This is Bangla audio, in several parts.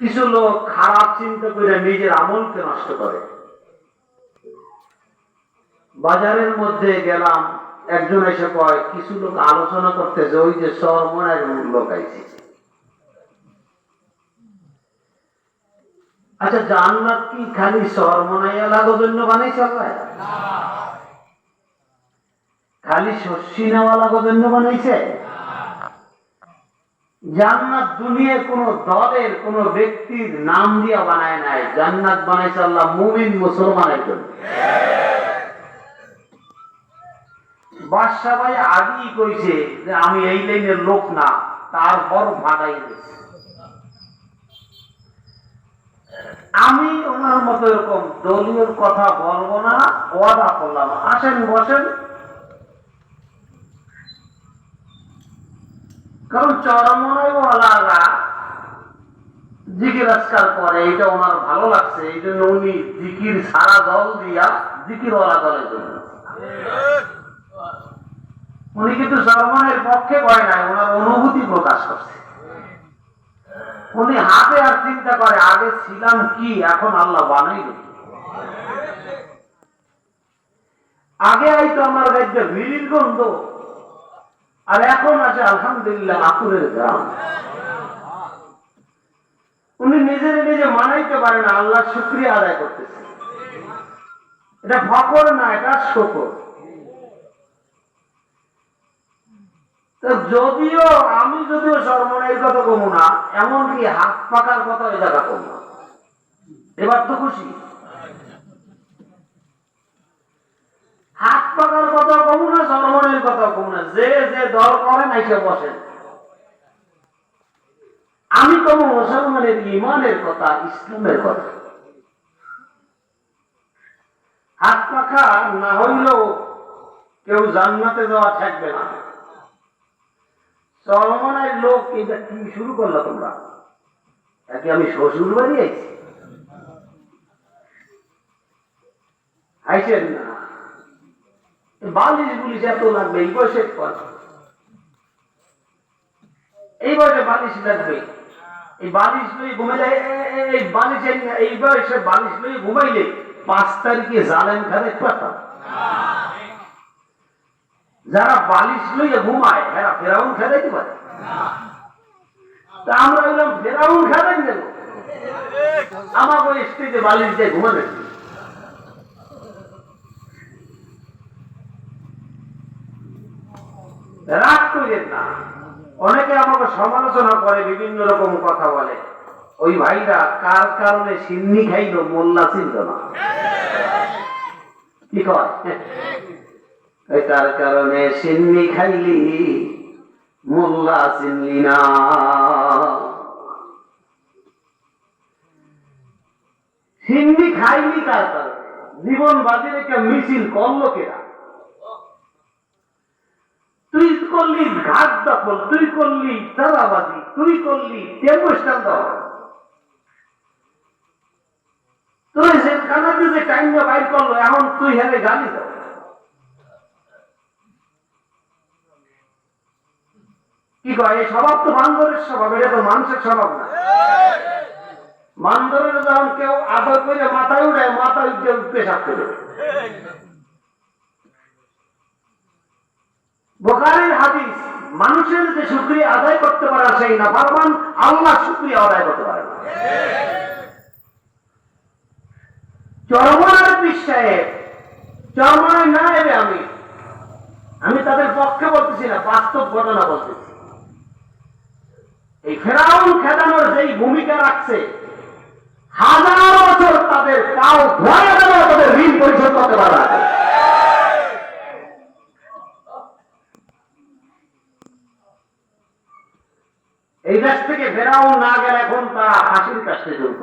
কিছু লোক খারাপ চিন্তা করে নিজের আমলকে নষ্ট করে। বাজারের মধ্যে গেলাম একজন এসে কয় কিছু লোক আলোচনা করতেছে ওই যে সরমনের লোক আইছে আচ্ছা জান্নাত কি খালি সরমনাই লাগার জন্য বানাইছে আল্লাহ? খালি শস্যি নেওয়া লাগার জন্য বানাইছে? জান্নাত দুনিয়ার কোন দলের কোন ব্যক্তির নাম দিয়া বানায় নাই। জান্নাত বানাইছে আল্লাহ মুমিন মুসলমানের জন্য। বাদশাহ ভাই আগেই কইছে যে আমি এই লাইনের লোক না তারপর ফাটাই দিয়েছে। আমি ওনার মতো এরকম দলীয় কথা বলব না, ওয়াদা করলাম। আসেন, বসেন। কারণ চরমনাইওয়ালারা জিকির আজকাল করে এটা ওনার ভালো লাগছে, এই জন্য উনি জিকির সারা দল দিয়া জিকির ওয়ালা দলের জন্য। উনি কিন্তু চরমনের পক্ষে কয় নাই, ওনার অনুভূতি প্রকাশ করছে। উনি হাতে আর চিন্তা করে, আগে ছিলাম কি, এখন আল্লাহ বানাইল কি? আগে আইতো আমার গন্ধ। আর এখন আছে আলহামদুলিল্লাহ আকুরের গ্রাম। উনি নিজের নিজে মানাইতে পারে না, আল্লাহ শুক্রিয়া আদায় করতেছে। এটা ফকর না, এটা শকর। যদিও আমি যদিও সর্বনের কথা কমু না, এমনকি হাত পাকার কথা এই জায়গা কম না। এবার তো খুশি হাত পাকার কথা কমু না সর্বনের কথা কমু না যে যে দল করেন এসে বসেন আমি কমু মুসলমানের ইমানের কথা, ইসলামের কথা। হাত পাখা না হইলেও কেউ জান্নাতে যাওয়া থাকবে না। চরমনায় লোক এটা কি শুরু করল তোমরা? নাকি আমি শ্বশুর বাড়ি আইছি? আইছেন না। বালিশ বুলিশ এত লাগবে, এই বয়সে এই বয়সে বালিশ লাগবে। এই বালিশ লই ঘুমাইলে এই বালিশ এই বয়সে বালিশ লই ঘুমাইলে পাঁচ তারিখে জালেন খানে পাতাম যারা বালিশ লইয়া ঘুমায়, এরা ফেরাউন খেলাইতে পারে। তা আমরা বললাম ফেরাউন খেলাই আমার ওই স্টেজে বালিশ দিয়ে ঘুমাবে। রাগ করেন না। অনেকে আমাকে সমালোচনা করে, বিভিন্ন রকম কথা বলে। ওই ভাইরা কার কারণে সিন্নি খাইল? মোল্লা ছিল না। কি কয়? কারণে সিন্নি খাইলি? মোল্লা চিনলি না। সিন্নি খাইলি কার কারণে? জীবন বাজির একটা মিছিল করল কেরা তুই করলি দখল তুই করলি চালাবাজি তুই করলি টেম্পোস্টান দখল তুই যে টাইম বাইর করল, এখন তুই হেলে গালি দাও। কি কয়, এই স্বভাব তো বান্দরের স্বভাব, এটা তো মানুষের স্বভাব না। যখন কেউ আদর করে মাথায় উঠে মাথায় উঠে পেশাব করে। বোকারের হাদিস, মানুষের যে শুক্রিয়া আদায় করতে পারে সেই না পারমান আল্লাহ শুক্রিয়া আদায় করতে পারে না চরমার পৃষ্ঠায় চরমায় না এবে আমি আমি তাদের পক্ষে বলতেছি না, বাস্তব ঘটনা বলতেছি। এই ফেরাউন খেদানোর যেই ভূমিকা রাখছে, হাজার বছর তাদের পাও ধরে তাদের ঋণ পরিশোধ করতে পারা এই দেশ থেকে ফেরাউন না গেলে এখন তা হাসির কাছে চলত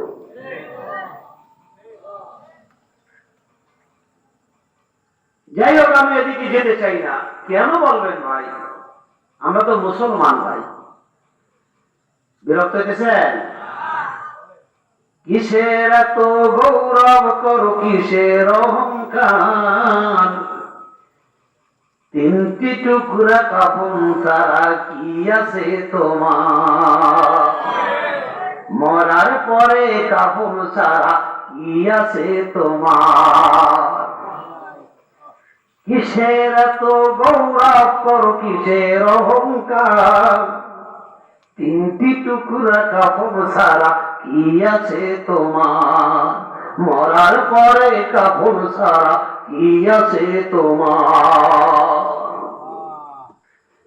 যাই হোক, আমি এদিকে যেতে চাই না। কেন বলবেন ভাই? আমরা তো মুসলমান ভাই। বিরক্ত হইতেছেন? কিসের এত গৌরব করো, কিসের অহংকার? তিনটি টুকরা কাপন তারা কি আছে তোমার? মরার পরে কাপড় ছাড়া কি আছে তোমার? কিসের এত গৌরব করো, কিসের অহংকার? তিনটি টুকরা কাপড় ছাড়া কি আছে তোমার? মরার পরে কাপড় ছাড়া কি আছে তোমার?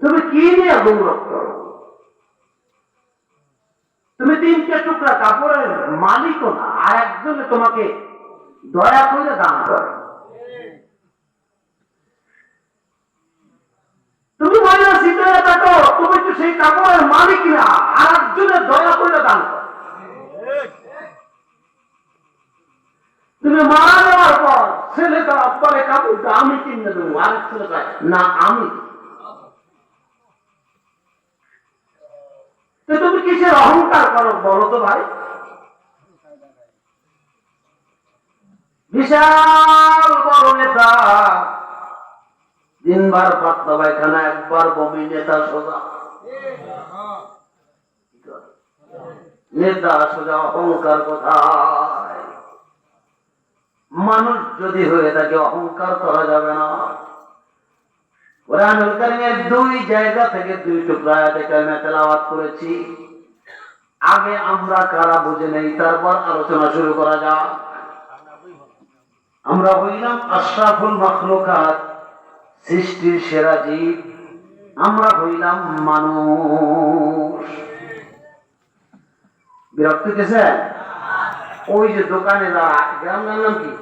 তুমি কি নিয়ে গৌরব করো তুমি তিনটে টুকরা কাপড়ের মালিকও না, আর একজনে তোমাকে দয়া করে দান করে। তুমি মহিলা সিদ্ধান্ত থাকো তুমি তো সেই কাপড়ের মালিক না, আর একজনের দয়া করে দান তুমি মারা যাওয়ার পর ছেলেটা পরে কাপড়টা আমি কিনে দেবো, আরেক ছেলেটা না আমি দেবো। তো তুমি কিসের অহংকার করো বলো তো ভাই? বিশাল বড় নেতা। তিনবার পাতলা পায়খানা একবার বমি নেতা সোজা। নেতা সোজা, অহংকার কোথায়? মানুষ যদি হয়ে থাকে, অহংকার করা যাবে না। কোরআনুল কারিমের দুই জায়গা থেকে দুই টুকরা আয়াতে তেলাওয়াত করেছি। আগে আমরা কারা বুঝে নেই, তারপর আলোচনা শুরু করা যাক। আমরা হইলাম আশরাফুল মখলুকাত, সৃষ্টির সেরা জীব। আমরা হইলাম মানুষ। বিরক্ত ওই যে দোকানে যারা গ্রাম নাম কি?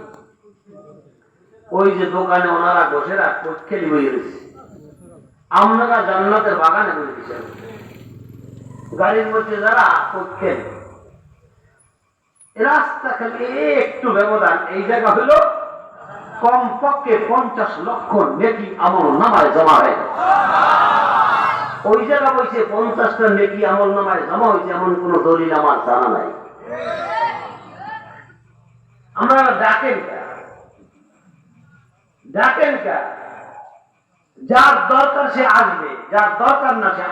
ওই যে দোকানে ওনারা বসে রাখ খেলি বই রয়েছে আপনারা জান্নাতের বাগানে দিচ্ছেন গাড়ির মধ্যে যারা খেল। রাস্তা খালি একটু ব্যবধান। এই জায়গা হলো কমপক্ষে পঞ্চাশ লক্ষ নেকি আমল নামায় জমা হয়ে ওই জায়গা বলছে পঞ্চাশটা নেকি আমল নামায় জমা হয়েছে এমন কোন দলিল আমার জানা নাই। আমরা ডাকেন? ডাকেন কে? যার দরকার সে আসবে যার দরকার না সে